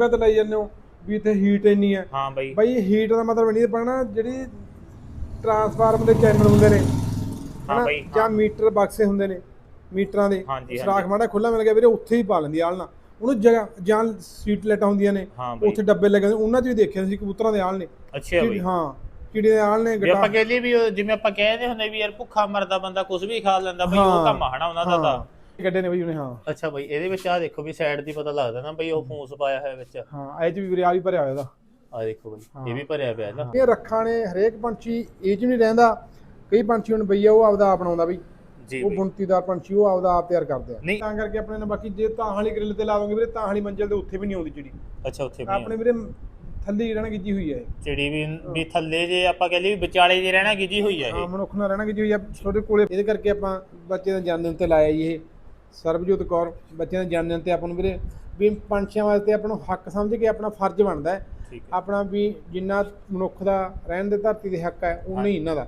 ਖੰਭੇ ਤੇ ਲਾਈ ਜਾਂਦੇ ਹੋ ਵੀ ਇੱਥੇ ਹੀਟ ਇੰਨੀ ਹੈ। ਹਾਂ ਬਾਈ। ਬਾਈ ਹੀਟ ਦਾ ਮਤਲਬ ਨਹੀਂ ਪੜਨਾ ਜਿਹੜੀ ਟਰਾਂਸਫਾਰਮ ਦੇ ਚੈਨਲ ਹੁੰਦੇ ਨੇ ਹਾਂ ਬਾਈ, ਜਾਂ ਮੀਟਰ ਬਕਸੇ ਹੁੰਦੇ ਨੇ ਮੀਟਰਾਂ ਦੇ। ਸਰਾਖ ਮਾੜਾ ਖੁੱਲਾ ਮਿਲ ਗਿਆ ਵੀਰੇ ਉੱਥੇ ਹੀ ਪਾ ਲੈਂਦੀ ਆਲਣਾ ਉਹਨੂੰ ਜਗ੍ਹਾ ਜਾਂ ਸੀਟ ਲੈਟਾਂ ਹੁੰਦੀਆਂ ਨੇ ਉੱਥੇ ਡੱਬੇ ਲੱਗੇ ਉਹਨਾਂ 'ਚ ਵੀ ਦੇਖਿਆ ਸੀ ਕਬੂਤਰਾਂ ਦੇ ਆਲ ਨੇ। ਅੱਛਾ ਬਾਈ। ਹਾਂ ਚਿੜੀ ਦੇ ਆਲ ਨੇ ਵੀ ਆਪਾਂ ਕਹਿ ਲਈਏ ਵੀ ਜਿਵੇਂ ਆਪਾਂ ਕਹਿੰਦੇ ਹੁੰਦੇ ਵੀ ਯਾਰ ਭੁੱਖਾ ਮਰਦਾ ਬੰਦਾ ਕੁਝ ਵੀ ਖਾ ਲੈਂਦਾ ਬਈ ਉਹ। ਕੰਮ ਹਨਾ ਉਹਨਾਂ ਦਾ ਤਾਂ। ਹਾਂ ਗੱਡੇ ਨੇ ਬਈ ਉਹਨੇ ਹਾਂ। ਅੱਛਾ ਬਈ ਇਹਦੇ ਵਿੱਚ ਆ ਦੇਖੋ ਵੀ ਸਾਈਡ ਦੀ ਪਤਾ ਲੱਗਦਾ ਨਾ ਬਈ ਉਹ ਫੂਸ ਪਾਇਆ ਹੋਇਆ ਵਿੱਚ। ਹਾਂ ਇਹ ਚ ਵੀ ਵੀਰੇ ਆ ਵੀ ਭਰਿਆ ਹੋਇਆ ਇਹਦਾ। ਆ ਦੇਖੋ ਬਈ ਇਹ ਵੀ ਭਰਿਆ ਪਿਆ ਨਾ ਇਹ ਰੱਖਾਂ ਨੇ ਹਰੇਕ ਪੰਛੀ ਇਹ ਚ ਨਹੀਂ ਰਹਿੰਦਾ। ਕਈ ਪੰਛੀ ਹੁਣ ਬਈਆ ਉਹ ਆਪਦਾ ਆਪ ਬਣਾਉਂਦਾ ਬਈ। ਜੀ ਉਹ ਬਈ। ਬੁਣਤੀਦਾਰ ਪੰਛੀ ਉਹ ਆਪਦਾ ਆਪ ਤਿਆਰ ਕਰਦੇ ਆ। ਤਾਂ ਕਰਕੇ ਆਪਣੇ ਨੇ ਬਾਕੀ ਜੇ ਤਾਂ ਵਾਲੀ ਗ੍ਰਿਲ ਤੇ ਲਾਵਾਂਗੇ ਵੀਰੇ ਤਾਂ ਵਾਲੀ ਮੰਜ਼ਲ ਦੇ ਉੱਥੇ ਵੀ ਨਹੀਂ ਆਉਂਦੀ ਚਿੜੀ। ਅੱਛਾ ਉੱਥੇ ਵੀ ਆਪਣੇ ਵੀਰੇ ਥੱਲੇ ਹੀ ਰਹਿਣਾ ਗਿੱਜੀ ਹੋਈ ਹੈ ਚਿੜੀ ਵੀ ਵੀ ਥੱਲੇ ਜੇ ਆਪਾਂ ਕਹਿ ਲਈਏ ਵੀ ਵਿਚਾਲੇ ਜੇ ਰਹਿਣਾ ਗਿਜੀ ਹੋਈ ਹਾਂ ਇਹ। ਮਨੁੱਖ ਨਾਲ ਰਹਿਣਾ ਗਿੱਜੀ ਹੋਈ ਆ ਤੁਹਾਡੇ ਕੋਲੇ। ਇਹਦੇ ਕਰਕੇ ਆਪਾਂ ਬੱਚੇ ਦਾ ਜਨਮ ਦਿਨ ਤੇ ਲਾਇਆ ਜੀ ਇਹ। ਸਰਬਜੋਤ ਕੌਰ ਬੱਚਿਆਂ ਦੇ ਜਨਮ ਦਿਨ ਤੇ ਆਪਾਂ ਨੂੰ ਵੀਰੇ ਵੀ ਪੰਛੀਆਂ ਵਾਸਤੇ ਆਪਾਂ ਨੂੰ ਹੱਕ ਸਮਝ ਕੇ ਆਪਣਾ ਫਰਜ਼ ਬਣਦਾ ਹੈ। ਠੀਕ ਹੈ। ਆਪਣਾ ਵੀ ਜਿੰਨਾ ਮਨੁੱਖ ਦਾ ਰਹਿਣ ਦੇ ਧਰਤੀ ਦੇ ਹੱਕ ਹੈ ਉਨਾ ਹੀ ਇਹਨਾਂ ਦਾ।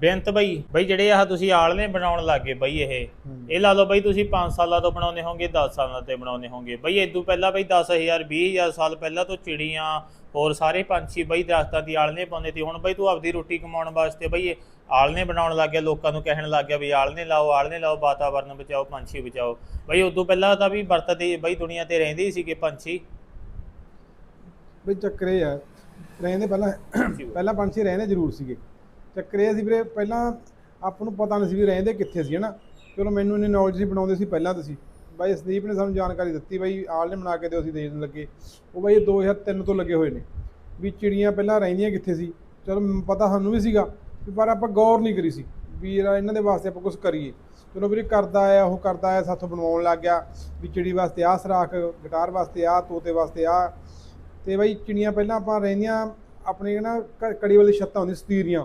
ਬੇਅੰਤ ਬਈ ਬਈ ਜਿਹੜੇ ਆਹ ਤੁਸੀਂ ਆਲਣੇ ਬਣਾਉਣ ਲੱਗੇ ਬਈ ਇਹ ਇਹ ਲਾ ਲਓ ਬਈ ਤੁਸੀਂ 5 ਸਾਲਾਂ ਤੋਂ ਬਣਾਉਂਦੇ ਹੋਗੇ 10 ਸਾਲਾਂ ਤੇ ਬਣਾਉਂਦੇ ਹੋਗੇ। ਬਈ ਇਦੋਂ ਪਹਿਲਾਂ ਬਈ 10000 20000 ਸਾਲ ਪਹਿਲਾਂ ਤੋਂ ਚਿੜੀਆਂ ਹੋਰ ਸਾਰੇ ਪੰਛੀ ਬਈ ਦਰਖਤਾਂ ਦੀ ਆਲਣੇ ਪਾਉਂਦੇ ਸੀ। ਹੁਣ ਬਈ ਤੂੰ ਆਪਦੀ ਰੋਟੀ ਕਮਾਉਣ ਵਾਸਤੇ ਬਈ ਇਹ ਆਲਣੇ ਬਣਾਉਣ ਲੱਗ ਗਿਆ, ਲੋਕਾਂ ਨੂੰ ਕਹਿਣ ਲੱਗ ਗਿਆ ਵੀ ਆਲਣੇ ਲਾਓ ਆਲਣੇ ਲਾਓ, ਵਾਤਾਵਰਨ ਬਚਾਓ, ਪੰਛੀ ਬਚਾਓ। ਬਈ ਉਦੋਂ ਪਹਿਲਾਂ ਤਾਂ ਵੀ ਵਰਤਦੇ, ਬਈ ਦੁਨੀਆ ਤੇ ਰਹਿੰਦੇ ਹੀ ਸੀਗੇ ਪੰਛੀ। ਬਈ ਚੱਕਰ ਇਹ ਆ, ਰਹਿੰਦੇ ਪਹਿਲਾਂ ਪਹਿਲਾਂ ਪੰਛੀ ਰਹਿੰਦੇ ਜ਼ਰੂਰ ਸੀਗੇ। ਚੱਕਰ ਇਹ ਸੀ ਵੀਰੇ, ਪਹਿਲਾਂ ਆਪਾਂ ਨੂੰ ਪਤਾ ਨਹੀਂ ਸੀ ਵੀ ਰਹਿੰਦੇ ਕਿੱਥੇ ਸੀ, ਹਨਾ? ਚਲੋ ਮੈਨੂੰ ਇੰਨੀ ਨੌਲੇਜ ਸੀ ਬਣਾਉਂਦੇ ਸੀ ਪਹਿਲਾਂ ਤੁਸੀਂ ਬਾਈ ਸੰਦੀਪ ਨੇ ਸਾਨੂੰ ਜਾਣਕਾਰੀ ਦਿੱਤੀ, ਬਾਈ ਆਲ ਨੇ ਬਣਾ ਕੇ ਦਿਓ ਅਸੀਂ ਦੇਣ ਲੱਗੇ। ਉਹ ਬਾਈ 2003 ਤੋਂ ਲੱਗੇ ਹੋਏ ਨੇ। ਵੀ ਚਿੜੀਆਂ ਪਹਿਲਾਂ ਰਹਿੰਦੀਆਂ ਕਿੱਥੇ ਸੀ? ਚਲੋ ਪਤਾ ਸਾਨੂੰ ਵੀ ਸੀਗਾ। ਪਰ ਆਪਾਂ ਗੌਰ ਨਹੀਂ ਕਰੀ ਸੀ ਵੀ ਯਾਰ ਇਹਨਾਂ ਦੇ ਵਾਸਤੇ ਆਪਾਂ ਕੁਝ ਕਰੀਏ। ਚਲੋ ਵੀਰੇ ਕਰਦਾ ਆ ਉਹ ਕਰਦਾ ਆਇਆ, ਸਾਥੋਂ ਬਣਵਾਉਣ ਲੱਗ ਗਿਆ, ਵੀ ਚਿੜੀ ਵਾਸਤੇ ਆਹ ਸਰਾਖ, ਗਿਟਾਰ ਵਾਸਤੇ ਆਹ, ਤੋਤੇ ਵਾਸਤੇ ਆਹ। ਤੇ ਬਈ ਚਿੜੀਆਂ ਪਹਿਲਾਂ ਆਪਾਂ ਰਹਿੰਦੀਆਂ, ਆਪਣੇ ਨਾ ਕੜੀ ਵਾਲੀ ਛੱਤਾਂ ਹੁੰਦੀਆਂ ਸਤੀਰੀਆਂ।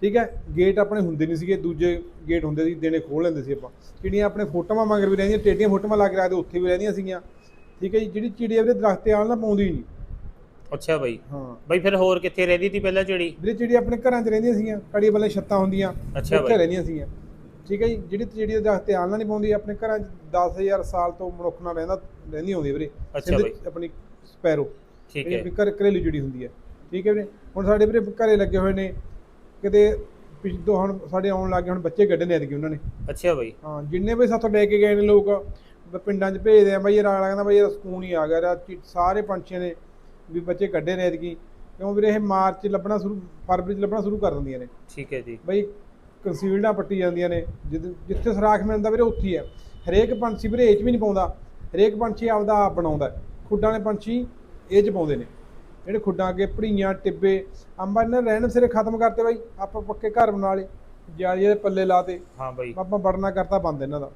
ਠੀਕ ਹੈ? ਗੇਟ ਆਪਣੇ ਹੁੰਦੇ ਨਹੀਂ ਸੀਗੇ, ਦੂਜੇ ਗੇਟ ਹੁੰਦੇ ਸੀ, ਦੇਣੇ ਖੋਲ ਲੈਂਦੇ ਸੀ ਆਪਾਂ। ਚਿੜੀਆਂ ਆਪਣੇ ਫੋਟੋਆਂ ਮਗਰ ਵੀ ਰਹਿੰਦੀਆਂ, ਟੇਡੀਆਂ ਫੋਟੋਆਂ ਲਾ ਕੇ ਰੱਖਦੇ, ਉੱਥੇ ਵੀ ਰਹਿੰਦੀਆਂ ਸੀਗੀਆਂ। ਠੀਕ ਹੈ ਜੀ, ਜਿਹੜੀ ਚਿੜੀ ਆ ਵੀਰੇ ਦਰਖਤ ਤੇ ਆਲ ਨਾ ਪਾਉਂਦੀ ਨਹੀਂ ਅੱਛਾ ਬਈ। ਹਾਂ। ਬਈ ਫਿਰ ਹੋਰ ਕਿੱਥੇ ਰਹਿੰਦੀ ਸੀ ਪਹਿਲਾਂ ਚਿੜੀ ਵੀਰੇ ਚਿੜੀ ਆਪਣੇ ਘਰਾਂ 'ਚ ਰਹਿੰਦੀਆਂ ਸੀਗੀਆਂ ਕੜੀ ਵਾਲੇ ਛੱਤਾਂ ਹੁੰਦੀਆਂ ਅੱਛਾ ਬਾਈ। ਰਹਿੰਦੀਆਂ ਸੀਗੀਆਂ। ਠੀਕ ਹੈ ਜੀ ਜਿਹੜੀ ਚਿੜੀ ਦੇ ਦਰਖਤ ਤੇ ਨਾ ਨਹੀਂ ਪਾਉਂਦੀ ਆਪਣੇ ਘਰਾਂ 'ਚ 10000 ਸਾਲ ਤੋਂ ਮਨੁੱਖ ਨਾਲ ਰਹਿੰਦਾ ਰਹਿੰਦੀ ਹੁੰਦੀ ਹੈ ਵੀਰੇ। ਅੱਛਾ ਸਿੰਧ 'ਚ ਆਪਣੀ ਸਪੈਰੋ। ਠੀਕ ਇਹ ਹੈ। ਵੀ ਘਰ ਘਰੇਲੂ ਜੁੜੀ ਹੁੰਦੀ ਹੈ ਠੀਕ ਹੈ ਵੀਰੇ ਹੁਣ ਸਾਡੇ ਵੀਰੇ ਘਰੇ ਲੱਗੇ ਹੋਏ ਨੇ ਕਿਤੇ ਪਿਛਦੋ ਹੁਣ ਸਾਡੇ ਆਉਣ ਲੱਗੇ ਹੁਣ ਬੱਚੇ ਕੱਢਣੇ ਐਤਕੀ ਉਹਨਾਂ ਨੇ। ਅੱਛਾ ਬਈ। ਹਾਂ ਜਿੰਨੇ ਵੀ ਸਾਥੋਂ ਲੈ ਕੇ ਗਏ ਨੇ ਲੋਕ ਬ- ਪਿੰਡਾਂ 'ਚ ਭੇਜਦੇ ਆ ਬਈ ਇਹ ਰਾਲਾ ਕਹਿੰਦਾ ਬਈ ਇਹ ਸਕੂਨ ਹੀ ਆ ਗਿਆ ਸਾਰੇ ਪੰਛੀਆਂ ਨੇ ਵੀ ਬੱਚੇ ਕੱਢੇ ਨੇ ਐਤਕੀ। ਕਿਉਂ ਵੀਰੇ ਇਹ ਮਾਰਚ 'ਚ ਲੱਭਣਾ ਸ਼ੁਰੂ ਫਰਵਰੀ 'ਚ ਲੱਭਣਾ ਸ਼ੁਰੂ ਕਰ ਦਿੰਦੀਆਂ ਨੇ। ਠੀਕ ਹੈ ਜੀ। ਬਈ ਕੰਸੀਲਡਾਂ ਪੱਟੀ ਜਾਂਦੀਆਂ ਨੇ। ਜਿੱਦ- ਜਿੱਥੇ ਸਰਾਖ ਮਿਲਦਾ ਵੀਰੇ ਉੱਥੇ ਹੀ ਹੈ। ਹਰੇਕ ਪੰਛੀ ਵੀਰੇ ਇਹ 'ਚ ਵੀ ਨਹੀਂ ਪਾਉਂਦਾ। ਹਰੇਕ ਪੰਛੀ ਆਪਦਾ ਆਪ ਬਣਾਉਂਦਾ ਹੈ। ਖੁੱਡਾਂ ਵਾਲੇ ਪੰਛੀ ਇਹ 'ਚ ਪਾਉਂਦੇ ਨੇ। ਜਿਹੜੇ ਖੁੱਡਾਂ ਅੱਗੇ ਭੜੀਆਂ ਟਿੱਬੇ ਅੰਬਾਂ ਇਹਨਾਂ ਨੇ ਰਹਿਣ ਸਿਰੇ ਖਤਮ ਕਰਤੇ ਬਾਈ। ਆਪਾਂ ਪੱਕੇ ਘਰ ਬਣਾ ਲਏ ਜਾਲੀਏ ਦੇ ਪੱਲੇ ਲਾਤੇ ਹਾਂ ਬਈ। ਆਪਾਂ ਬੜਨਾ ਕਰਤਾ ਬੰਦ ਇਹਨਾਂ ਦਾ।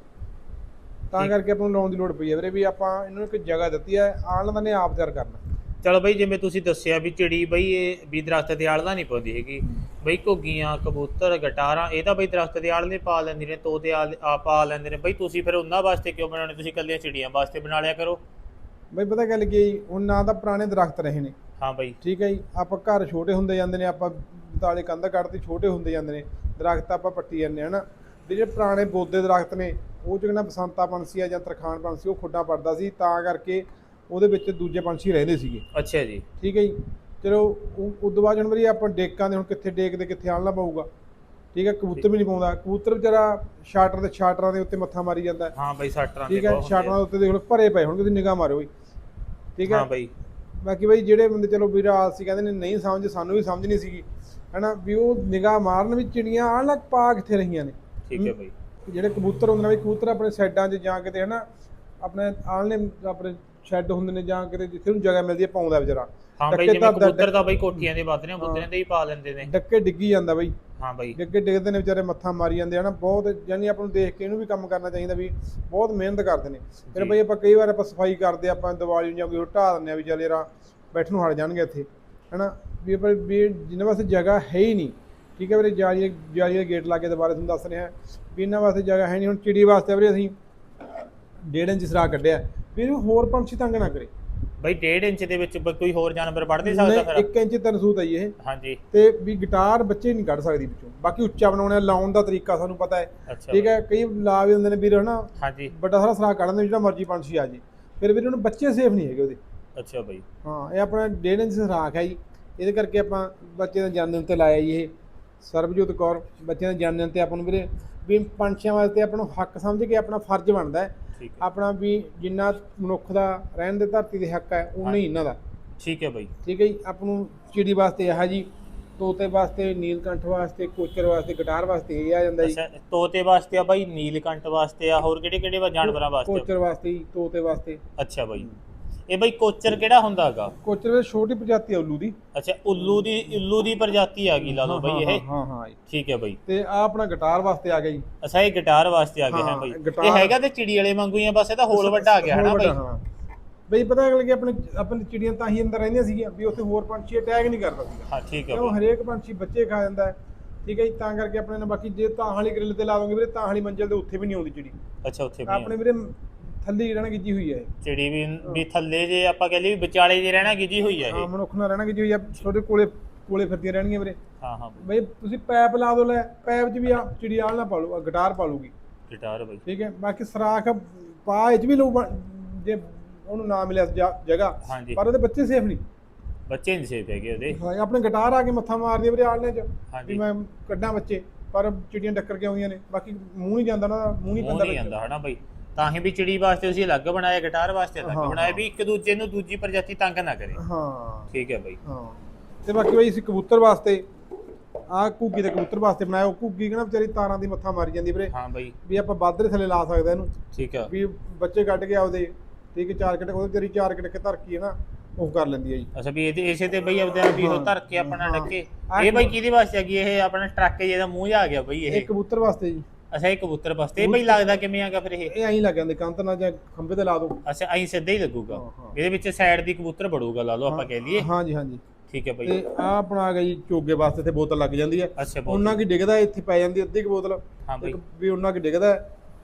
ਤਾਂ ਠੀਕ। ਕਰਕੇ ਆਪਾਂ ਨੂੰ ਲਾਉਣ ਦੀ ਲੋੜ ਪਈ ਹੈ ਵੀਰੇ ਵੀ ਆਪਾਂ ਇਹਨਾਂ ਨੂੰ ਇੱਕ ਜਗ੍ਹਾ ਦਿੱਤੀ ਹੈ ਆਲਣ ਦਾ ਨੇ ਆਪ ਤਿਆਰ ਕਰਨਾ। ਚਲੋ ਬਈ ਜਿਵੇਂ ਤੁਸੀਂ ਦੱਸਿਆ ਵੀ ਚਿੜੀ ਬਈ ਇਹ ਵੀ ਦਰਖਤ ਤੇ ਆਲਣਾ ਨਹੀਂ ਪਾਉਂਦੀ ਹੈਗੀ। ਬਈ ਘੁੱਗੀਆਂ ਕਬੂਤਰ ਗਟਾਰਾਂ ਇਹ ਤਾਂ ਬਈ ਦਰਖਤ ਦੇ ਆਲਣੇ ਪਾ ਲੈਂਦੇ ਨੇ ਤੋਤੇ ਆਲ- ਆ ਪਾ ਲੈਂਦੇ ਨੇ। ਬਈ ਤੁਸੀਂ ਫਿਰ ਉਹਨਾਂ ਵਾਸਤੇ ਕਿਉਂ ਬਣਾਉਣੇ? ਤੁਸੀਂ ਇਕੱਲੀਆਂ ਚਿੜੀਆਂ ਵਾਸਤੇ ਬਣਾ ਲਿਆ ਕਰੋ। ਬਈ ਪਤਾ ਗੱਲ ਕੀ ਹੈ ਜੀ? ਹੁਣ ਨਾ ਤਾਂ ਪੁਰਾਣੇ ਦਰਖਤ ਰਹੇ ਨੇ। ਹਾਂ ਬਈ। ਠੀਕ ਹੈ ਜੀ? ਆਪਾਂ ਘਰ ਛੋਟੇ ਹੁੰਦੇ ਜਾਂਦੇ ਨੇ ਆਪਾਂ ਬਤਾਲੇ ਕੰਧ ਕੱਢਦੇ ਛੋਟੇ ਹੁੰਦੇ ਜਾਂਦੇ ਨੇ। ਦਰਖਤ ਆਪਾਂ ਪੱਟੀ ਜਾਂਦੇ ਹਨਾ? ਜਿਹੜੇ ਪੁਰਾਣੇ ਬੋਦੇ ਦਰਖਤ ਨੇ ਉਹ ਕਹਿੰਦਾ ਬਸੰਤਾ ਪੰਛੀ ਆ ਜਾਂ ਤਰਖਾਨ ਪੰਛੀ ਉਹ ਖੁੱਡਾਂ ਪੜਦਾ ਸੀ। ਤਾਂ ਕਰਕੇ ਉਹਦੇ ਵਿੱਚ ਦੂਜੇ ਪੰਛੀ ਰਹਿੰਦੇ ਸੀਗੇ। ਅੱਛਾ ਜੀ। ਠੀਕ ਹੈ ਜੀ? ਚਲੋ ਉਹ ਉਦੋਂ ਬਾਅਦ ਵਾਰੀ ਆਪਾਂ ਡੇਕਾਂ ਦੇ ਹੁਣ ਕਿੱਥੇ ਡੇਕ ਦੇ ਕਿੱਥੇ ਆਲਣਾ ਪਊਗਾ। ਠੀਕ ਹੈ? ਕਬੂਤਰ ਵੀ ਨਹੀਂ ਪਾਉਂਦਾ। ਕਬੂਤਰ ਵਿਚਾਰਾ ਸ਼ਾਟਰ ਦੇ ਸ਼ਾਟਰਾਂ ਦੇ ਉੱਤੇ ਮੱਥਾ ਮਾਰੀ ਜਾਂਦਾ। ਹੈ। ਬਈ ਸੱਟਰਾਂ ਦੇ ਠੀਕ ਹੈ? ਸ਼ਾਟਰਾਂ ਦੇ ਉੱਤੇ ਦੇਖ ਲਓ ਭਰੇ ਪਏ ਹੁਣ ਤੁਸੀਂ ਨਿਗਾਹ ਮਾਰਿਓ ਬਈ। ਠੀਕ। ਹੈ? ਹਾਂ ਬਈ। ਬਾਕੀ ਬਈ ਜਿਹੜੇ ਬੰਦੇ ਚਲੋ ਵੀਰਾ ਆਲਸੀ ਕਹਿੰਦੇ ਨੇ ਨਹੀਂ ਸਮਝ ਸਾਨੂੰ ਵੀ ਸਮਝ ਨਹੀਂ ਸੀਗੀ। ਹਨਾ? ਵੀ ਉਹ ਨਿਗਾਹ ਮਾਰਨ ਵੀ ਚਿੜੀਆਂ ਆਣ ਲੱਗ ਪਾ ਕਿੱਥੇ ਰਹੀਆਂ ਨੇ। ਠੀਕ ਹੈ ਬਈ। ਜਿਹੜੇ ਕਬੂਤਰ ਹੁੰਦੇ ਨੇ ਵੀ ਕਬੂਤਰ ਆਪਣੇ ਸਾਈਡਾਂ 'ਚ ਜਾਂ ਕਿਤੇ ਹਨਾ? ਆਪਣੇ ਆਲਣੇ ਆਪਣੇ ਸ਼ੈੱਡ ਹੁੰਦੇ ਨੇ ਜਾਂ ਕਿਤੇ ਜਿੱਥੇ ਨੂੰ ਜਗ੍ਹਾ ਮਿਲਦੀ ਹੈ ਪਾਉਂਦਾ ਵਿਚਾਰਾ ਹਾਂ ਬਈ ਜਿਵੇਂ ਕਬੂਤਰ ਤਾਂ ਬਈ ਕੋਠੀਆਂ ਦੇ ਵੱਧ ਨੇ ਬੁੱਤਰਿਆਂ ਦੇ ਹੀ ਪਾ ਲੈਂਦੇ ਨੇ। ਡੱਕੇ ਡਿੱਗੀ ਜਾਂਦਾ ਬਈ। ਹਾਂ ਬਈ। ਡੱਕੇ ਡਿੱਗਦੇ ਨੇ ਵਿਚਾਰੇ ਮੱਥਾ ਮਾਰੀ ਜਾਂਦੇ ਹਨਾ ਬਹੁਤ ਯਾਨੀ ਆਪਾਂ ਨੂੰ ਦੇਖ ਕੇ ਇਹਨੂੰ ਵੀ ਕੰਮ ਕਰਨਾ ਚਾਹੀਦਾ ਵੀ ਬਹੁਤ ਮਿਹਨਤ ਕਰਦੇ ਨੇ। ਫਿਰ। ਬਈ ਆਪਾਂ ਕਈ ਵਾਰ ਆਪਾਂ ਸਫ਼ਾਈ ਕਰਦੇ ਆਪਾਂ ਦੀਵਾਲੀ ਨੂੰ ਜਾਂ ਕੋਈ ਢਾ ਦਿੰਦੇ ਆ ਵੀ ਚੱਲ ਯਾਰ ਬੈਠਣ ਨੂੰ ਹਟ ਜਾਣਗੇ ਇੱਥੇ ਹਨਾ? ਵੀ ਆਪਾਂ ਵੀ ਜਿਨ੍ਹਾਂ ਵਾਸਤੇ ਜਗ੍ਹਾ ਹੈ ਹੀ ਨਹੀਂ। ਠੀਕ ਹੈ ਵੀਰੇ ਜਾਲੀ ਜਾਲੀ ਦਾ ਗੇਟ ਲਾ ਕੇ ਦੁਬਾਰਾ ਤੁਹਾਨੂੰ ਦੱਸ ਰਿਹਾ। ਵੀ ਇਹਨਾਂ ਵਾਸਤੇ ਜਗ੍ਹਾ ਹੈ ਨਹੀਂ ਹੁਣ ਚਿੜੀ ਵਾਸਤੇ ਵੀਰੇ ਅਸੀਂ। ਡੇਢ ਇੰਚ ਸਰਾ ਕੱਢਿਆ। ਵੀ ਇਹਨੂੰ ਹੋਰ ਪੰਛੀ ਤੰਗ ਨਾ ਕਰੇ। ਬਈ 1.5 ਇੰਚ ਦੇ ਵਿੱਚ ਬ- ਕੋਈ ਹੋਰ ਜਾਨਵਰ ਵੜ ਨਹੀਂ ਸਕਦਾ ਫਿਰ। 1 ਇੰਚ ਤਨਸੂਤ ਹੈ ਜੀ ਇਹ। ਹਾਂਜੀ। ਤੇ ਵੀ ਗਿਟਾਰ ਬੱਚੇ ਨਹੀਂ ਕੱਢ ਸਕਦੀ ਵਿੱਚੋਂ। ਬਾਕੀ ਉੱਚਾ ਬਣਾਉਣਾ ਲਾਉਣ ਦਾ ਤਰੀਕਾ ਸਾਨੂੰ ਪਤਾ ਹੈ। ਅੱਛਾ। ਠੀਕ ਹੈ ਕਈ ਲਾ ਵੀ ਹੁੰਦੇ ਨੇ ਵੀਰ ਹਨਾ? ਹਾਂਜੀ। ਵੱਡਾ ਸਾਰਾ ਸਰਾ ਕੱਢ ਦਿੰਦੇ ਜਿਹੜਾ ਮਰਜ਼ੀ ਪੰਛੀ ਆ ਜੀ। ਫਿਰ ਵੀਰ ਉਹਨੂੰ ਬੱਚੇ ਸੇਫ ਨਹੀਂ ਹੈਗੇ ਉਹਦੇ। ਅੱਛਾ ਬਾਈ। ਹਾਂ ਇਹ ਆਪਣਾ ਡੇਢ ਇੰਚ ਸਰਾਖ ਹੈ ਜੀ। ਇਹਦੇ ਕਰਕੇ ਆਪਾਂ ਬੱਚੇ ਦੇ ਜਨਮ ਦਿਨ ਤੇ ਲਾਇਆ ਜੀ ਇਹ। ਸਰਬਜੋਤ ਕੌਰ ਬੱਚਿਆਂ ਦੇ ਜਨਮ ਦਿਨ ਤੇ ਆਪਾਂ ਨੂੰ ਵੀਰੇ ਵੀ ਪੰਛੀਆਂ ਵਾਸਤੇ ਆਪਾਂ ਨੂੰ ਹੱਕ ਸਮਝ ਕੇ ਆਪਣਾ ਫਰਜ਼ ਬਣਦਾ ਹੈ। ਆਪਣਾ ਵੀ ਜਿੰਨਾ ਮਨੁੱਖ ਦਾ ਰਹਿਣ ਦੇ ਧਰਤੀ ਦੇ ਹੱਕ ਹੈ ਉਨਾ ਹੀ ਇਹਨਾਂ ਦਾ। ਠੀਕ ਹੈ ਬਾਈ। ਠੀਕ ਹੈ ਜੀ ਆਪਾਂ ਨੂੰ ਚਿੜੀ ਵਾਸਤੇ ਇਹ ਜੀ ਤੋਤੇ ਵਾਸਤੇ ਨੀਲਕੰਠ ਵਾਸਤੇ ਕੋਚਰ ਵਾਸਤੇ ਗਿਟਾਰ ਵਾਸਤੇ ਇਹ ਆ ਜਾਂਦਾ ਜੀ। ਅੱਛਾ ਤੋਤੇ ਵਾਸਤੇ ਆ ਬਾਈ ਨੀਲਕੰਠ ਵਾਸਤੇ ਆ ਹੋਰ ਕਿਹੜੇ ਕਿਹੜੇ ਜਾਨਵਰਾਂ ਵਾਸਤੇ? ਕੋਚਰ ਵਾਸਤੇ ਜੀ ਤੋਤੇ ਵਾਸਤੇ। ਅੱਛਾ ਬਾਈ। ਇਹ ਬਾਈ ਕੋਚਰ ਕਿਹੜਾ ਹੁੰਦਾ ਹੈਗਾ? ਕੋਚਰ ਵਿੱਚ ਛੋਟੀ ਪ੍ਰਜਾਤੀ ਆ ਉੱਲੂ ਦੀ। ਅੱਛਾ ਉੱਲੂ ਦੀ ਉੱਲੂ ਦੀ ਪ੍ਰਜਾਤੀ ਆ ਗਈ ਲਾ ਲਓ ਬਾਈ ਇਹ। ਹਾਂ ਹਾਂ ਠੀਕ ਹੈ ਬਾਈ। ਤੇ ਆ ਆਪਣਾ ਗਿਟਾਰ ਵਾਸਤੇ ਆ ਗਿਆ ਜੀ। ਅੱਛਾ ਇਹ ਗਿਟਾਰ ਵਾਸਤੇ ਆ ਗਿਆ ਹੈ ਬਾਈ। ਇਹ ਹੈਗਾ ਤੇ ਚਿੜੀ ਵਾਲੇ ਵਾਂਗੂ ਹੀ ਆ ਬਸ ਇਹ ਤਾਂ ਹੋਲ ਵੱਡਾ ਆ ਗਿਆ ਹੈ ਨਾ ਬਾਈ? ਬਈ ਪਤਾ ਅਗਲ ਕਿ ਆਪਣੇ ਆਪਣੇ ਚਿੜੀਆਂ ਤਾਂ ਹੀ ਅੰਦਰ ਰਹਿੰਦੀਆਂ ਸੀਗੀਆਂ ਵੀ ਉੱਥੇ ਹੋਰ ਪੰਛੀ ਅਟੈਕ ਨਹੀਂ ਕਰਦਾ ਸੀਗਾ। ਹਾਂ ਠੀਕ ਹੈ ਬਾਈ। ਹਰੇਕ ਪੰਛੀ ਬੱਚੇ ਖਾ ਜਾਂਦਾ ਹੈ। ਠੀਕ ਹੈ ਜੀ ਤਾਂ ਕਰਕੇ ਆਪਣੇ ਨੇ ਬਾਕੀ ਜੇ ਤਾਂ ਵਾਲੀ ਗ੍ਰਿਲ ਤੇ ਲਾ ਦੋਗੇ ਵੀਰੇ ਤਾਂ ਵਾਲੀ ਮੰਜ਼ਲ ਦੇ ਉੱਥੇ ਵੀ ਨਹੀਂ ਆਉਂਦੀ ਚਿੜੀ। ਅੱਛਾ ਉੱਥੇ ਵੀ ਆਪਣੇ ਵੀਰੇ ਥੱਲੇ ਹੀ ਰਹਿਣਾ ਗਿੱਜੀ ਹੋਈ ਹੈ। ਚਿੜੀ ਵੀ ਵੀ ਥੱਲੇ ਜੇ ਆਪਾਂ ਕਹਿ ਲਈ ਵੀ ਵਿਚਾਲੇ ਜੇ ਰਹਿਣਾ ਗਿਜੀ ਹੋਈ ਹਾਂ ਇਹ। ਮਨੁੱਖ ਨਾਲ ਰਹਿਣਾ ਗਿੱਜੀ ਹੋਈ ਆ ਤੁਹਾਡੇ ਕੋਲੇ ਕੋਲੇ ਫਿਰਦੀਆਂ ਰਹਿਣਗੀਆਂ ਵੀਰੇ। ਹਾਂ ਹਾਂ। ਬਈ ਤੁਸੀਂ ਪੈਪ ਲਾ ਦੋ ਲੈ ਪੈਪ 'ਚ ਵੀ ਆ ਚਿੜੀ ਆਲ ਨਾ ਪਾਲੂ ਆ ਗਿਟਾਰ ਪਾਲੂਗੀ। ਗਿਟਾਰ ਬਾਈ। ਠੀਕ ਹੈ ਬਾਕੀ ਸਰਾਖ ਪਾ ਇਹ 'ਚ ਵੀ ਲੋ ਜੇ ਉਹਨੂੰ ਨਾ ਮਿਲਿਆ ਜ- ਜਗ੍ਹਾ ਹਾਂਜੀ। ਪਰ ਉਹਦੇ ਬੱਚੇ ਸੇਫ ਨਹੀਂ। ਬੱਚੇ ਨਹੀਂ ਸੇਫ ਹੈਗੇ ਉਹਦੇ। ਹਾਂ ਆਪਣੇ ਗਿਟਾਰ ਆ ਕੇ ਮੱਥਾ ਮਾਰਦੀ ਆ ਵੀਰੇ ਆਲਣੇ 'ਚ ਵੀ ਹਾਂਜੀ। ਮੈਂ ਕੱਢਾਂ ਬੱਚੇ ਪਰ ਚਿੜੀਆਂ ਟੱਕਰ ਕੇ ਆਉਂਦੀਆਂ ਨੇ ਬਾਕੀ ਮੂੰਹ ਨਹੀਂ ਜਾਂਦਾ ਨਾ ਮੂੰਹ ਨਹੀਂ ਮੂੰਹ ਪੈਂਦਾ ਨਹੀਂ। ਆਂਦਾ ਹਨਾ ਬਾਈ। ਤਾਂ ਹੀ ਵੀ ਚਿੜੀ ਵਾਸਤੇ ਅਸੀਂ ਅਲੱਗ ਬਣਾਇਆ ਗਿਟਾਰ ਵਾਸਤੇ ਅਲੱਗ ਹਾਂ, ਬਣਾਇਆ ਹਾਂ। ਵੀ ਇੱਕ ਦੂਜੇ ਨੂੰ ਦੂਜੀ ਪ੍ਰਜਾਤੀ ਤੰਗ ਨਾ ਕਰੇ। ਹਾਂ। ਠੀਕ ਹੈ ਬਾਈ। ਹਾਂ। ਤੇ ਬਾਕੀ ਬਈ ਅਸੀਂ ਕਬੂਤਰ ਵਾਸਤੇ ਆ ਘੁੱਗੀ ਦੇ ਕਬੂਤਰ ਵਾਸਤੇ ਬਣਾਇਆ ਉਹ ਘੁੱਗੀ ਕਿਹੜਾ ਵਿਚਾਰੀ ਤਾਰਾਂ ਦੀ ਮੱਥਾ ਮਾਰੀ ਜਾਂਦੀ ਵੀਰੇ। ਹਾਂ ਬਾਈ। ਵੀ ਆਪਾਂ ਬਾਦਰੇ ਥੱਲੇ ਲਾ ਸਕਦੇ ਇਹਨੂੰ। ਠੀਕ ਆ। ਵੀ ਬੱਚੇ ਕੱਢ ਕੇ ਆਉਦੇ ਠੀਕ ਹੈ ਚਾਰ ਕਿਟਕ ਉਹਦੇ ਵਿਚਾਰੀ ਚਾਰ ਕਿਟਕ ਧਰ ਕੇ ਨਾ ਉਹ ਕਰ ਲੈਂਦੀ ਹੈ ਜੀ। ਅੱਛਾ ਵੀ ਇਹਦੇ ਇਸੇ ਤੇ ਬਈ ਆਪਦੇ ਆਪ ਹੀ ਉਹ ਹਾਂ, ਧਰ ਕੇ ਆਪਣਾ ਹਾਂ। ਡੱਕੇ। ਇਹ ਬਾਈ ਕਿਹਦੇ ਵਾਸਤੇ ਹੈਗੀ ਇਹ? ਆਪਣਾ ਟਰੱਕ ਜਿਹਦਾ ਮੂੰਹ ਜਾ ਆ ਗਿਆ ਬਈ ਇਹ। ਇਹ ਕਬੂਤਰ ਵਾਸਤੇ ਜੀ। ਅੱਛਾ ਇਹ ਕਬੂਤਰ ਵਾਸਤੇ। ਇਹ ਬਈ ਲੱਗਦਾ ਕਿਵੇਂ ਆਗਾ ਫਿਰ ਇਹ? ਇਹ ਐਂ ਲੱਗ ਜਾਂਦੇ ਕੰਧ ਨਾਲ ਜਾਂ ਖੰਭੇ ਤੇ ਲਾ ਦੋ। ਅੱਛਾ ਐਂ ਸਿੱਧਾ ਹੀ ਲੱਗੂਗਾ। ਇਹਦੇ ਵਿੱਚ ਸਾਈਡ ਦੀ ਕਬੂਤਰ ਬੜੂਗਾ ਲਾ ਲਓ ਆਪਾਂ ਕਹਿ ਲਈਏ। ਹਾਂਜੀ ਹਾਂਜੀ। ਠੀਕ ਹੈ ਬਾਈ। ਤੇ ਆ ਆਪਣਾ ਆ ਜੀ ਚੋਗੇ ਵਾਸਤੇ ਤੇ ਬੋਤਲ ਲੱਗ ਜਾਂਦੀ ਹੈ। ਉਹਨਾਂ ਕੀ ਡਿੱਗਦਾ ਇੱਥੇ ਪੈ ਜਾਂਦੀ ਅੱਧੀ ਕੁ ਬੋਤਲ। ਹਾਂ ਬਾਈ। ਵੀ ਉਹਨਾਂ ਕੀ ਡਿੱਗਦਾ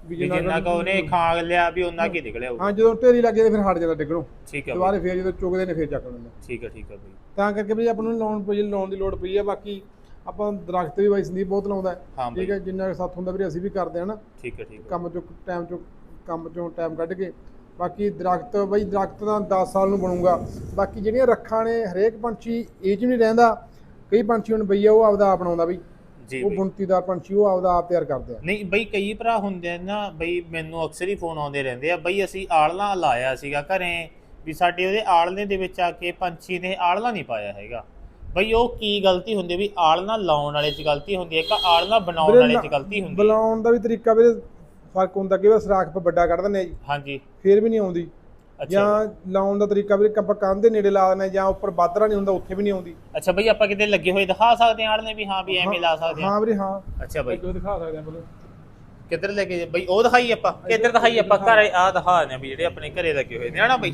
ਵੀ ਜਿੰਨਾ ਕਾ ਉਹਨੇ ਖਾ ਲਿਆ ਵੀ ਉਹਨਾਂ ਕੀ ਨਿਕਲਿਆ ਹਾਂ ਜਦੋਂ ਢੇਰੀ ਲੱਗ ਜਾਂਦੇ ਫਿਰ ਹਟ ਜਾਂਦਾ ਡਿੱਗਣੋਂ। ਠੀਕ ਹੈ ਦੁਬਾਰੇ ਫੇਰ ਜਦੋਂ ਚੁਗਦੇ ਨੇ ਫੇਰ ਚੱਕ ਲੈਂਦੇ ਠੀਕ ਹੈ ਠੀਕ ਹੈ ਬਾਈ। ਤਾਂ ਕਰਕੇ ਵੀ ਆਪਾਂ ਨੂੰ ਲਾਉਣ ਪਈ ਲਾਉਣ ਦੀ ਲੋੜ ਪਈ ਹੈ ਬਾਕੀ ਆਪਾਂ ਦਰਖਤ ਵੀ ਬਾਈ ਸੰਦੀਪ ਬਹੁਤ ਲਾਉਂਦਾ ਹੈ। ਹਾਂ ਠੀਕ ਹੈ ਜਿੰਨਾ ਕੁ ਸਾਥ ਹੁੰਦਾ ਵੀਰੇ ਅਸੀਂ ਵੀ ਕਰਦੇ ਹਾਂ ਨਾ। ਠੀਕ ਹੈ ਠੀਕ ਹੈ। ਕੰਮ ਚੋਂ ਟਾਈਮ ਚੋਂ ਕੰਮ ਚੋਂ ਟਾਈਮ ਕੱਢ ਕੇ। ਬਾਕੀ ਦਰਖਤ ਬਈ ਦਰਖਤ ਤਾਂ 10 ਸਾਲ ਨੂੰ ਬਣੂਗਾ। ਬਾਕੀ ਜਿਹੜੀਆਂ ਰੱਖਾਂ ਨੇ ਹਰੇਕ ਪੰਛੀ ਇਹ ਚ ਨਹੀਂ ਰਹਿੰਦਾ। ਕਈ ਪੰਛੀ ਹੁਣ ਬਈ ਆ ਉਹ ਆਪਦਾ ਆਪ ਬਣਾਉਂਦਾ ਬਈ। ਜੀ ਉਹ ਬਾਈ। ਬੁਣਤੀਦਾਰ ਪੰਛੀ ਉਹ ਆਪਦਾ ਆਪ ਤਿਆਰ ਕਰਦੇ ਆ। ਨਹੀਂ ਬਈ ਕਈ ਭਰਾ ਹੁੰਦੇ ਆ ਨਾ ਬਈ ਮੈਨੂੰ ਅਕਸਰ ਹੀ ਫੋਨ ਆਉਂਦੇ ਰਹਿੰਦੇ ਆ। ਬਈ ਅਸੀਂ ਆਲਣਾ ਲਾਇਆ ਸੀਗਾ ਘਰੇ ਵੀ ਸਾਡੇ ਉਹਦੇ ਆਲਣੇ ਦੇ ਵਿੱਚ ਆ ਕੇ ਪੰਛੀ ਨੇ ਆਲਣਾ ਨਹੀਂ ਪਾਇਆ ਹੈਗਾ। ਬਈ ਉਹ ਕੀ ਗਲਤੀ ਹੁੰਦੀ ਹੈ? ਵੀ ਆਲਣਾ ਲਾਉਣ ਵਾਲੇ 'ਚ ਗਲਤੀ ਹੁੰਦੀ ਹੈ ਕਿ ਆਲਣਾ ਬਣਾਉਣ ਵਾਲੇ 'ਚ ਨਾ- ਗਲਤੀ ਹੁੰਦੀ ਹੈ? ਬੁਲਾਉਣ ਦਾ ਵੀ ਤਰੀਕਾ ਵੀਰੇ ਫ਼ਰਕ ਹੁੰਦਾ ਕਿ ਵਾਰ ਸਰਾਖ ਪਾ ਵੱਡਾ ਕੱਢ ਦਿੰਦੇ ਆ ਜੀ। ਹਾਂਜੀ। ਫੇਰ ਵੀ ਨਹੀਂ ਆਉਂਦੀ। ਅੱਛਾ। ਜਾਂ ਲਾਉਣ ਦਾ ਤਰੀਕਾ ਵੀਰੇ ਆਪਾਂ ਕੰਧ ਦੇ ਨੇੜੇ ਲਾ ਦਿੰਦੇ ਹਾਂ ਜਾਂ ਉੱਪਰ ਬਾਦਰਾ ਨਹੀਂ ਹੁੰਦਾ ਉੱਥੇ ਵੀ ਨਹੀਂ ਆਉਂਦੀ। ਅੱਛਾ ਬਈ ਆਪਾਂ ਕਿਤੇ ਲੱਗੇ ਹੋਏ ਦਿਖਾ ਸਕਦੇ ਹਾਂ ਆਲਣੇ ਵੀ? ਹਾਂ ਵੀ ਐਵੇਂ ਲਾ ਸਕਦੇ ਹਾਂ। ਹਾਂ ਵੀਰੇ ਹਾਂ। ਅੱਛਾ ਬਈ। ਅੱਗੇ ਦਿਖਾ ਸਕਦੇ ਆ ਬੋਲੋ। ਕਿੱਧਰ ਲੈ ਕੇ ਬਈ ਉਹ ਦਿਖਾਈ ਆਪਾਂ। ਕਿੱਧਰ ਦਿਖਾਈ ਆਪਾਂ। ਘਰੇ ਆ ਦਿਖਾ ਨੇ ਵੀ ਜਿਹੜੇ ਆਪਣੇ ਘਰੇ ਲੱਗੇ ਹੋਏ ਨੇ ਹਨਾ ਬਈ?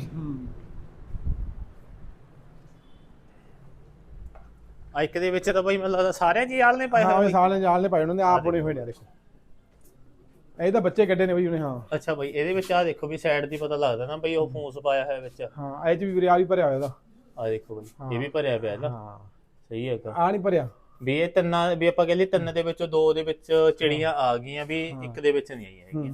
ਆ ਇੱਕ ਦੇ ਵਿੱਚ ਤਾਂ ਬਈ ਮੈਨੂੰ ਲੱਗਦਾ ਸਾਰਿਆਂ 'ਚ ਹੀ ਆਲਣੇ ਪਾਏ ਹਾਂ ਹੋਏ ਬਈ। ਸਾਲੇ ਜਾਲ ਨੇ ਪਾਏ ਉਹਨਾਂ ਨੇ ਆਪ ਬਣੇ ਹੋਏ ਨੇ ਆਹ ਦੇਖੋ। ਇਹ ਤਾਂ ਬੱਚੇ ਕੱਢੇ ਨੇ ਬਈ ਉਹਨੇ ਹਾਂ। ਅੱਛਾ ਬਈ ਇਹਦੇ ਵਿੱਚ ਆ ਦੇਖੋ ਵੀ ਸਾਈਡ ਦੀ ਪਤਾ ਲੱਗਦਾ ਨਾ ਬਈ ਉਹ ਫੂਸ ਪਾਇਆ ਹੋਇਆ ਵਿੱਚ। ਹਾਂ ਇਹ ਚ ਵੀ ਵੀਰੇ ਆ ਵੀ ਭਰਿਆ ਹੋਇਆ ਇਹਦਾ। ਆ ਦੇਖੋ ਬਈ ਇਹ ਵੀ ਭਰਿਆ ਪਿਆ ਨਾ ਹਾਂ। ਸਹੀ ਹੈਗਾ ਆ ਨਹੀਂ ਭਰਿਆ। ਵੀ ਇਹ ਤਿੰਨਾਂ ਵੀ ਆਪਾਂ ਕਹਿੰਦੇ ਤਿੰਨ ਦੇ ਵਿੱਚੋਂ ਦੋ ਦੇ ਵਿੱਚ ਚਿੜੀਆਂ ਆ ਗਈਆਂ ਵੀ ਇੱਕ ਦੇ ਵਿੱਚ ਨਹੀਂ ਆਈਆਂ ਹੈਗੀਆਂ।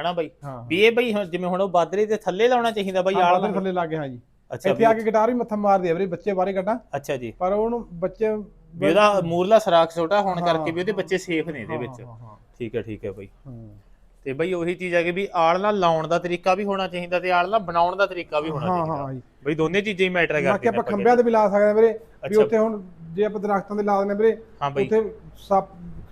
ਹਨਾ ਬਈ? ਹਾਂ। ਵੀ ਇਹ ਬਈ ਹੁਣ ਜਿਵੇਂ ਹੁਣ ਉਹ ਬਾਦਰੇ ਦੇ ਥੱਲੇ ਲਾਉਣਾ ਚਾਹੀਦਾ ਬਈ ਆਲ ਆਲਣਾ ਥੱਲੇ ਲੱਗ ਗਿਆ ਹਾਂ ਜੀ। ਅੱਛਾ ਇੱਥੇ ਆ ਕੇ ਗਿਟਾਰ ਵੀ ਮੱਥਾ ਮਾਰਦੇ ਆ ਵੀਰੇ ਬੱਚੇ ਬਾਹਰੇ ਕੱਢਾਂ ਅੱਛਾ ਜੀ। ਪਰ ਉਹਨੂੰ ਬੱਚੇ ਵੀ ਉਹਦਾ ਮੂਰਲਾ ਸਰਾਖ ਛੋਟਾ ਹੋਣ ਕਰਕੇ ਵੀ ਉਹਦੇ ਬੱਚੇ ਸੇਫ ਨੇ ਇਹਦੇ ਵਿੱਚ। ਠੀਕ ਹੈ ਠੀਕ ਹੈ ਬਈ। ਤੇ ਬਈ ਉਹੀ ਚੀਜ਼ ਹੈ ਕਿ ਵੀ ਆਲਣਾ ਲਾਉਣ ਦਾ ਤਰੀਕਾ ਵੀ ਹੋਣਾ ਚਾਹੀਦਾ ਤੇ ਆਲਣਾ ਬਣਾਉਣ ਦਾ ਤਰੀਕਾ ਵੀ ਹੋਣਾ ਚਾਹੀਦਾ। ਬਈ ਦੋਨੇ ਚੀਜ਼ਾਂ ਹੀ ਮੈਟਰ ਬਾਕੀ ਕਰਦੀਆਂ ਨੇ ਆਪਾਂ ਖੰਭਿਆਂ ਤੇ ਵੀ ਲਾ ਸਕਦੇ ਆ ਵੀਰੇ। ਵੀ। ਉੱਥੇ ਹੁਣ ਜੇ ਆਪਾਂ ਦਰਖਤਾਂ ਤੇ ਲਾ ਦਿੰਦੇ ਵੀਰੇ ਉੱਥੇ ਸੱਪ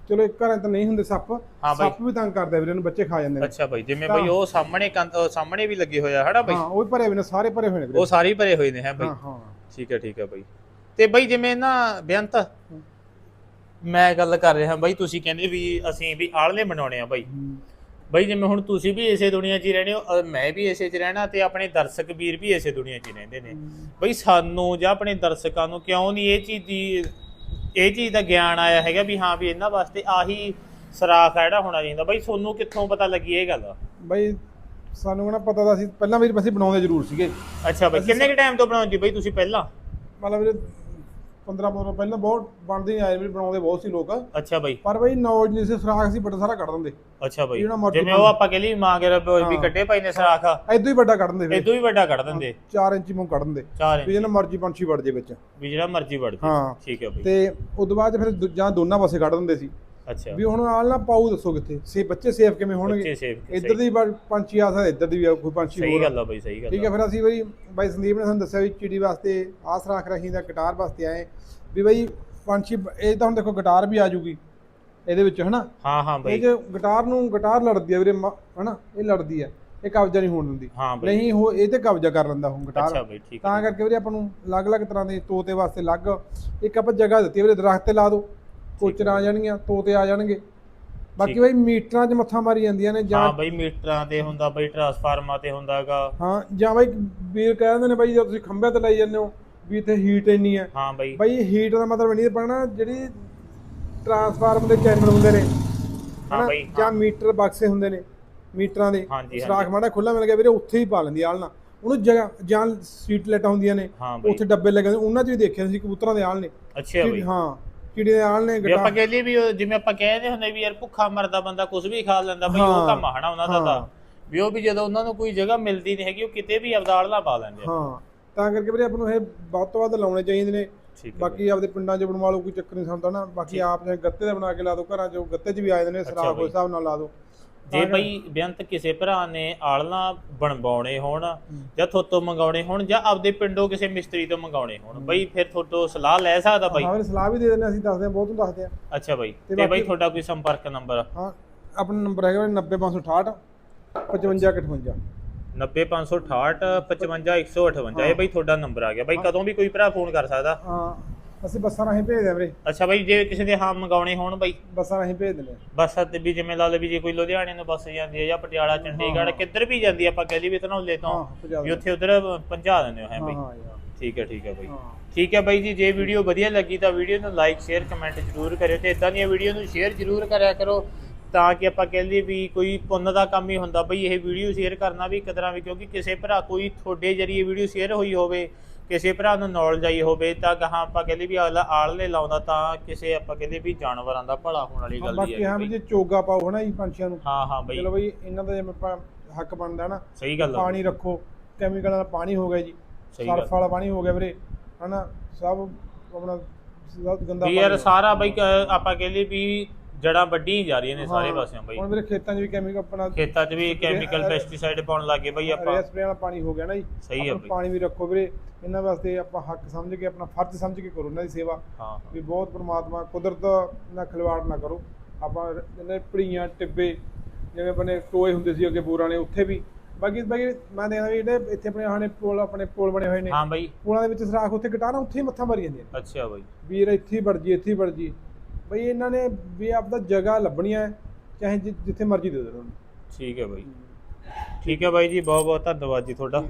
ਚਲੋ ਇੱਕ ਘਰਾਂ ਤਾਂ ਨਹੀਂ ਹੁੰਦੇ ਸੱਪ। ਸੱਪ ਵੀ ਤੰਗ ਕਰਦੇ ਵੀਰੇ ਨੂੰ ਬੱਚੇ ਖਾ ਜਾਂਦੇ ਨੇ। ਅੱਛਾ ਬਈ ਜਿਵੇਂ ਬਈ ਉਹ ਸਾਹਮਣੇ ਸਾਹਮਣੇ ਵੀ ਲੱਗੇ ਹੋਇਆ ਹਨਾ ਬਈ? ਹਾਂ ਉਹ ਵੀ ਭਰੇ ਹੋਏ ਨੇ ਸਾਰੇ ਭਰੇ ਹੋਏ ਨੇ ਉਹ ਸਾਰੇ ਭਰੇ ਹੋਏ ਨੇ ਹੈ ਬਈ? ਹਾਂ ਠੀਕ ਹੈ ਠੀਕ ਹੈ ਬਈ। ਤੇ ਬਈ ਜਿਵੇਂ ਨਾ ਬੇਅੰਤ ਮੈਂ ਗੱਲ ਕਰ ਰਿਹਾ ਬਈ ਤੁਸੀਂ ਕਹਿੰਦੇ ਵੀ ਅਸੀਂ ਵੀ ਆਲਣੇ ਬਣਾਉਣੇ ਆ ਬਈ। ਬਈ ਜਿਵੇਂ ਹੁਣ ਤੁਸੀਂ ਵੀ ਇਸੇ ਦੁਨੀਆ 'ਚ ਹੀ ਰਹਿੰਦੇ ਹੋ ਮੈਂ ਵੀ ਇਸੇ 'ਚ ਰਹਿਣਾ ਤੇ ਆਪਣੇ ਦਰਸ਼ਕ ਵੀਰ ਵੀ ਇਸੇ ਦੁਨੀਆ 'ਚ ਹੀ ਰਹਿੰਦੇ ਨੇ। ਬਈ ਸਾਨੂੰ ਜਾਂ ਆਪਣੇ ਦਰਸ਼ਕਾਂ ਨੂੰ ਕਿਉਂ ਨਹੀਂ ਇਹ ਚੀਜ਼ ਦੀ ਇਹ ਚੀਜ਼ ਦਾ ਗਿਆਨ ਆਇਆ ਹੈਗਾ ਵੀ ਹਾਂ ਵੀ ਇਹਨਾਂ ਵਾਸਤੇ ਆਹੀ ਸਰਾਖ ਆ ਜਿਹੜਾ ਹੋਣਾ ਚਾਹੀਦਾ। ਬਈ ਤੁਹਾਨੂੰ ਕਿੱਥੋਂ ਪਤਾ ਲੱਗੀ ਇਹ ਗੱਲ? ਬਈ ਸਾਨੂੰ ਨਾ ਪਤਾ ਤਾਂ ਸੀ ਪਹਿਲਾਂ ਵੀ ਅਸੀਂ ਬਣਾਉਂਦੇ ਜ਼ਰੂਰ ਸੀਗੇ। ਅੱਛਾ ਬਈ ਕਿੰਨੇ ਕੁ ਟਾਈਮ ਤੋਂ ਬਣਾਉਂਦੇ ਬਈ ਤੁਸੀਂ ਪਹਿਲਾਂ? ਮਤਲਬ 15 15 ਪਹਿਲਾਂ ਬਹੁਤ ਬਣਦੇ ਆਏ ਵੀ ਬਣਾਉਂਦੇ ਬਹੁਤ ਸੀ ਲੋਕ। ਅੱਛਾ ਬਾਈ। ਪਰ ਬਈ ਨੌਜ ਨਹੀਂ ਸੀ ਸਰਾਖ ਸੀ ਬੜਾ ਸਾਰਾ ਕੱਢ ਦਿੰਦੇ। ਅੱਛਾ ਬਾਈ। ਜਿਹੜਾ ਮਰਜ਼ੀ ਜਿਵੇਂ ਉਹ ਆਪਾਂ ਕਹਿ ਲਈ ਮਾਂ ਕੇ ਰੱਬ ਵੀ ਹਾਂ। ਕੱਢੇ ਪਏ ਨੇ ਸਰਾਖ। ਐਦੋਂ ਹੀ ਵੱਡਾ ਕੱਢ ਦਿੰਦੇ ਇਦੋਂ ਵੀ ਵੱਡਾ ਕੱਢ ਦਿੰਦੇ। 4 ਇੰਚੀ ਮੂੰਹ ਕੱਢ ਦਿੰਦੇ। ਵੀ ਜਿਹਨਾਂ ਮਰਜ਼ੀ ਪੰਛੀ ਵੜ ਜੇ ਵਿੱਚ। ਵੀ ਜਿਹੜਾ ਮਰਜ਼ੀ ਵੜ ਜੇ। ਹਾਂ। ਠੀਕ ਹੈ ਬਾਈ। ਤੇ ਉਦੋਂ ਬਾਅਦ 'ਚ ਫਿਰ ਜਾਂ ਦੋਨਾਂ ਪਾਸੇ ਕੱਢ ਦਿੰਦੇ ਸੀ। ਅੱਛਾ। ਵੀ ਹੁਣ ਆਲ ਨਾ ਪਾਉ ਦੱਸੋ ਕਿੱਥੇ? ਸੇ ਬੱਚੇ ਸੇਫ ਕਿਵੇਂ ਹੋਣਗੇ? ਇੱਧਰ ਦੀ ਪੰਛੀ ਆ ਸਕਦਾ ਇੱਧਰ ਦੀ ਵੀ ਕੋਈ ਪੰਛੀ ਸਹੀ ਗੱਲ ਆ ਬਾਈ ਸਹੀ ਗੱਲ ਠੀਕ ਹੈ ਫਿਰ ਅਸੀਂ ਬਈ ਬਾਈ ਸੰਦੀਪ ਨੇ ਸਾਨੂੰ ਦੱਸਿਆ ਵੀ ਚਿੜੀ ਵਾਸਤੇ ਆਹ ਸਰਾਖ ਰਹੀਂ ਦਾ ਗਿਟਾਰ ਵਾਸਤੇ ਆਏ। ਵੀ ਬਈ ਪੰਛੀ ਇਹ ਤਾਂ ਹੁਣ ਦੇਖੋ ਗਿਟਾਰ ਵੀ ਆ ਜੂਗੀ ਇਹਦੇ ਵਿੱਚ ਹਨਾ? ਹਾਂ ਹਾਂ ਇਹ ਬਾਈ ਜੇ ਗਿਟਾਰ ਨੂੰ ਗਿਟਾਰ ਲੜਦੀ ਆ ਵੀਰੇ ਮ- ਹਨਾ? ਇਹ ਲੜਦੀ ਆ ਇਹ ਕਬਜ਼ਾ ਨਹੀਂ ਹੋਣ ਦਿੰਦੀ। ਹਾਂ ਬਾਈ। ਨਹੀਂ ਉਹ ਇਹ ਤੇ ਕਬਜ਼ਾ ਕਰ ਲੈਂਦਾ ਹੁਣ ਅੱਛਾ ਗਿਟਾਰ ਬਾਈ ਠੀਕ ਤਾਂ ਕਰਕੇ ਵੀਰੇ ਆਪਾਂ ਨੂੰ ਅਲੱਗ-ਅਲੱਗ ਤਰ੍ਹਾਂ ਦੇ ਤੋਤੇ ਵਾਸਤੇ ਅਲੱਗ ਇੱਕ ਆਪਾਂ ਜਗ੍ਹਾ ਦਿੱਤੀ ਆ ਵੀਰੇ ਦਰਖਤ ਤੇ ਲਾ ਦਿਓ ਕੋਚਰਾਂ ਆ ਜਾਣਗੀਆਂ ਤੋਤੇ ਆ ਜਾਣਗੇ। ਬਾਕੀ ਬਈ ਮੀਟਰਾਂ 'ਚ ਮੱਥਾ ਮਾਰੀ ਜਾਂਦੀਆਂ ਨੇ ਜਾਂ ਹਾਂ ਬਾਈ ਮੀਟਰਾਂ ਤੇ ਹੁੰਦਾ ਬਾਈ ਟਰਾਂਸਫਾਰਮਰਾਂ ਤੇ ਹੁੰਦਾਗਾ। ਹਾਂ ਜਾਂ ਬਈ ਵੀਰ ਕਹਿੰਦੇ ਨੇ ਬਈ ਜੇ ਤੁਸੀਂ ਖੰਭੇ ਤੇ ਲਾਈ ਜਾਂਦੇ ਹੋ ਵੀ ਇੱਥੇ ਹੀਟ ਇੰਨੀ ਹੈ। ਹਾਂ ਬਾਈ। ਬਈ ਹੀਟ ਦਾ ਮਤਲਬ ਨਹੀਂ ਪੜਨਾ ਜਿਹੜੀ ਟਰਾਂਸਫਾਰਮ ਦੇ ਚੈਨਲ ਹੁੰਦੇ ਨੇ ਹਾਂ? ਬਈ, ਜਾਂ ਮੀਟਰ ਬਕਸੇ ਹੁੰਦੇ ਨੇ ਮੀਟਰਾਂ ਦੇ। ਸਰਾਖ। ਮਾੜਾ ਖੁੱਲਾ ਮਿਲ ਗਿਆ ਵੀਰੇ ਉੱਥੇ ਹੀ ਪਾ ਲੈਂਦੀ ਆਲਣਾ ਉਹਨੂੰ ਜਗ੍ਹਾ ਜਾਂ ਸੀਟ ਲੈਟਾਂ ਹੁੰਦੀਆਂ ਨੇ ਉੱਥੇ ਡੱਬੇ ਲੱਗੇ ਉਹਨਾਂ 'ਚ ਵੀ ਦੇਖਿਆ ਸੀ ਕਬੂਤਰਾਂ ਦੇ ਆਲ ਨੇ। ਅੱਛਾ ਬਾਈ। ਹਾਂ ਦੇ ਆਲ ਨੇ ਆਪਾਂ ਗਟਾ। ਕਹਿ ਲਈ ਵੀ ਜਿਵੇਂ ਆਪਾਂ ਕਹਿੰਦੇ ਹੁੰਦੇ ਵੀ ਯਾਰ ਭੁੱਖਾ ਮਰਦਾ ਬੰਦਾ ਕੁਝ ਵੀ ਖਾ ਲੈਂਦਾ ਬਈ ਉਹ। ਕੰਮ ਹਨਾ ਉਹਨਾਂ ਦਾ ਤਾਂ। ਵੀ ਉਹ ਵੀ ਜਦੋਂ ਉਹਨਾਂ ਨੂੰ ਕੋਈ ਜਗ੍ਹਾ ਮਿਲਦੀ ਨਹੀਂ ਹੈਗੀ ਉਹ ਕਿਤੇ ਵੀ ਅਬਦਾਲਣਾ ਪਾ ਲੈਂਦੇ ਹਾਂ। ਤਾਂ ਕਰਕੇ ਵੀਰੇ ਆਪਾਂ ਨੂੰ ਇਹ ਵੱਧ ਤੋਂ ਵੱਧ ਲਾਉਣੇ ਚਾਹੀਦੇ ਨੇ। ਬਾਕੀ ਆਪਦੇ ਪਿੰਡਾਂ 'ਚ ਬਣਵਾ ਲਓ ਕੋਈ ਚੱਕਰ ਨਹੀਂ ਸਾਨੂੰ ਤਾਂ ਨਾ। ਬਾਕੀ ਆਪ ਜੇ ਗੱਤੇ ਦਾ ਬਣਾ ਕੇ ਲਾ ਦਿਓ ਘਰਾਂ 'ਚ ਗੱਤੇ 'ਚ ਵੀ ਆ ਜਾਂਦੇ ਨੇ ਸਰਾਖ। ਉਸ ਹਿਸਾਬ ਨਾਲ ਲਾ ਦਿਓ ਜੇ ਬਈ ਬੇਅੰਤ ਕਿਸੇ ਭਰਾ ਨੇ ਆਲਣਾ ਬਣਵਾਉਣੇ ਹੋਣ ਜਾਂ ਥੋਤੋਂ ਮੰਗਾਉਣੇ ਹੋਣ ਜਾਂ ਆਪਦੇ ਪਿੰਡੋਂ ਕਿਸੇ ਮਿਸਤਰੀ ਤੋਂ ਮੰਗਾਉਣੇ ਹੋਣ ਬਈ ਫਿਰ ਥੋਤੋਂ ਸਲਾਹ ਲੈ ਸਕਦਾ ਬਾਈ। ਹਾਂ ਸਲਾਹ ਵੀ ਦੇ ਦਿੰਦੇ ਅਸੀਂ ਦੱਸਦੇ ਹਾਂ ਬਹੁਤ ਨੂੰ ਦੱਸਦੇ ਹਾਂ। ਅੱਛਾ ਬਾਈ। ਤੇ ਬਾਈ ਤੁਹਾਡਾ ਕੋਈ ਸੰਪਰਕ ਨੰਬਰ? ਹਾਂ ਆਪਣਾ ਨੰਬਰ ਹੈਗਾ ਵੀਰੇ 90568 5558 90568 55158 ਇਹ ਬਈ ਤੁਹਾਡਾ ਨੰਬਰ ਆ ਗਿਆ। ਬਾਈ ਕਦੋਂ ਵੀ ਕੋਈ ਭਰਾ ਫੋਨ ਕਰ ਸਕਦਾ? ਹਾਂ ਅਸੀਂ ਬੱਸਾਂ ਰਾਹੀਂ ਭੇਜਦੇ ਹਾਂ ਵੀਰੇ। ਅੱਛਾ ਬਾਈ ਜੇ ਕਿਸੇ ਦੇ ਹਾਂ ਮੰਗਾਉਣੇ ਹੋਣ ਬਾਈ। ਬੱਸਾਂ ਰਾਹੀਂ ਭੇਜ ਦਿੰਦੇ ਹਾਂ। ਬੱਸ ਤੇ ਵੀ ਜਿਵੇਂ ਲਾ ਲਓ ਵੀ ਜੇ ਕੋਈ ਲੁਧਿਆਣੇ ਨੂੰ ਬੱਸ ਜਾਂਦੀ ਹੈ ਜਾਂ ਪਟਿਆਲਾ ਚੰਡੀਗੜ੍ਹ ਕਿੱਧਰ ਵੀ ਜਾਂਦੀ ਹੈ ਆਪਾਂ ਕਹਿ ਲਈ ਵੀ ਧਨੌਲੇ ਤੋਂ ਹਾਂ ਪਹੁੰਚਾ ਵੀ ਉੱਥੇ ਉਧਰ ਪਹੁੰਚਾ ਦਿੰਦੇ ਹੋ ਹੈ ਹਾਂ ਬਾਈ। ਹਾਂ ਯਾਰ। ਠੀਕ ਹੈ ਠੀਕ ਹੈ ਬਾਈ। ਹਾਂ। ਠੀਕ ਹੈ ਬਾਈ ਜੀ ਜੇ ਵੀਡੀਓ ਵਧੀਆ ਲੱਗੀ ਤਾਂ ਵੀਡੀਓ ਨੂੰ ਲਾਈਕ ਸ਼ੇਅਰ ਕਮੈਂਟ ਜ਼ਰੂਰ ਕਰਿਓ ਤੇ ਇਦਾਂ ਦੀਆਂ ਵੀਡੀਓ ਨੂੰ ਸ਼ੇਅਰ ਜ਼ਰੂਰ ਕਰਿਆ ਕਰੋ। ਤਾਂ ਕਿ ਆਪਾਂ ਕਹਿ ਲਈਏ ਵੀ ਕੋਈ ਪੁੰਨ ਦਾ ਕੰਮ ਹੀ ਹੁੰਦਾ ਬਈ ਇਹ ਵੀਡੀਓ ਸ਼ੇਅਰ ਕਰਨਾ ਵੀ ਤਰ੍ਹਾਂ ਵੀ ਕਿਉਂਕਿ ਕਿਸੇ ਭਰਾ ਕੋਈ ਤੁਹਾਡੇ ਜਰੀਏ ਵੀਡੀਓ ਸ਼ੇਅਰ ਹੋਈ ਹੋਵੇ ਕਿਸੇ ਭਰਾ ਨੂੰ ਨੌਲੇਜ ਆਈ ਹੋਵੇ ਤਾਂ ਗਾਹਾਂ ਆਪਾਂ ਕਹਿੰਦੇ ਵੀ ਅਗਲਾ ਆਲਣੇ ਲਾਉਂਦਾ ਤਾਂ ਕਿਸੇ ਆਪਾਂ ਕਹਿੰਦੇ ਵੀ ਜਾਨਵਰਾਂ ਦਾ ਭਲਾ ਹੋਣ ਵਾਲੀ ਗੱਲ ਹੀ ਬਾਕੀ ਹਾਂ ਹੈ ਵੀ ਬਈ। ਜੇ ਚੋਗਾ ਪਾਓ ਹਨਾ ਜੀ ਪੰਛੀਆਂ ਨੂੰ ਹਾਂ ਹਾਂ ਬਈ ਚਲੋ ਬਈ ਇਹਨਾਂ ਦਾ ਜਿਵੇਂ ਆਪਾਂ ਹੱਕ ਬਣਦਾ ਨਾ ਸਹੀ ਗੱਲ ਆ ਪਾਣੀ ਰੱਖੋ ਕੈਮੀਕਲ ਵਾਲਾ ਪਾਣੀ ਹੋ ਗਿਆ ਜੀ ਸਹੀ ਗੱਲ। ਸਰਫ ਵਾਲਾ ਪਾਣੀ ਹੋ ਗਿਆ ਵੀਰੇ ਹਨਾ ਸਭ ਆਪਣਾ ਸਭ ਗੰਦਾ ਵੀ ਯਾਰ। ਸਾਰਾ ਬਈ ਕ- ਆਪਾਂ ਕਹਿ ਲਈਏ ਵੀ ਜੜਾਂ ਵੱਢੀਆਂ ਜਾ ਰਹੀਆਂ ਨੇ ਸਾਰੇ ਹਾਂ, ਪਾਸਿਓਂ ਬਈ। ਹੁਣ ਵੀਰੇ ਖੇਤਾਂ 'ਚ ਵੀ ਕੈਮੀਕਲ ਆਪਣਾ ਖੇਤਾਂ 'ਚ ਵੀ ਕੈਮੀਕਲ ਪੈਸਟੀਸਾਈਡ ਪਾਉਣ ਲੱਗੇ ਬਈ ਆਪਾਂ। ਰੇਹ ਸਪਰੇ ਵਾਲਾ ਪਾਣੀ ਹੋ ਗਿਆ ਨਾ ਜੀ। ਸਹੀ ਹੈ ਬਈ। ਪਾਣੀ ਵੀ ਰੱਖੋ ਵੀਰੇ। ਇਹਨਾਂ ਵਾਸਤੇ ਆਪਾਂ ਹੱਕ ਸਮਝ ਕੇ ਆਪਣਾ ਫਰਜ਼ ਸਮਝ ਕੇ ਕਰੋ ਇਹਨਾਂ ਦੀ ਸੇਵਾ। ਹਾਂ। ਵੀ ਬਹੁਤ ਪ੍ਰਮਾਤਮਾ ਕੁਦਰਤ ਨਾਲ ਖਿਲਵਾੜ ਨਾ ਕਰੋ। ਆਪਾਂ ਇਹਨੇ ਭੜੀਆਂ ਟਿੱਬੇ ਜਿਵੇਂ ਆਪਣੇ ਟੋਏ ਹੁੰਦੇ ਸੀ ਅੱਗੇ ਬੋਰਾਂ ਨੇ ਉੱਥੇ ਵੀ। ਬਾਕੀ ਬਾਕੀ ਮੈਂ ਦੇਖਦਾ ਵੀ ਜਿਹੜੇ ਇੱਥੇ ਆਪਣੇ ਆਹਣੇ ਪੁਲ ਆਪਣੇ ਪੁਲ ਬਣੇ ਹੋਏ ਨੇ। ਹਾਂ ਬਈ। ਪੁਲਾਂ ਦੇ ਵਿੱਚ ਸਰਾਖ ਉੱਥੇ ਗਟਾਰਾਂ ਉੱਥੇ ਹੀ ਮੱਥਾ ਮਾਰੀ ਜਾਂਦੀਆਂ ਅੱਛਾ ਬਈ। ਵੀਰ ਇੱਥੇ ਵੜ ਜੀ ਇੱਥੇ ਵੜ ਜੀ ਬਈ ਇਹਨਾਂ ਨੇ ਵੀ ਆਪਦਾ ਜਗ੍ਹਾ ਲੱਭਣੀ ਹੈ, ਚਾਹੇ ਜਿ- ਜਿੱਥੇ ਮਰਜ਼ੀ ਦੇ ਦੇਣ ਉਹਨੂੰ। ਠੀਕ ਹੈ ਬਾਈ। ਠੀਕ ਹੈ ਬਾਈ ਜੀ ਬਹੁਤ ਬਹੁਤ ਧੰਨਵਾਦ ਜੀ ਤੁਹਾਡਾ।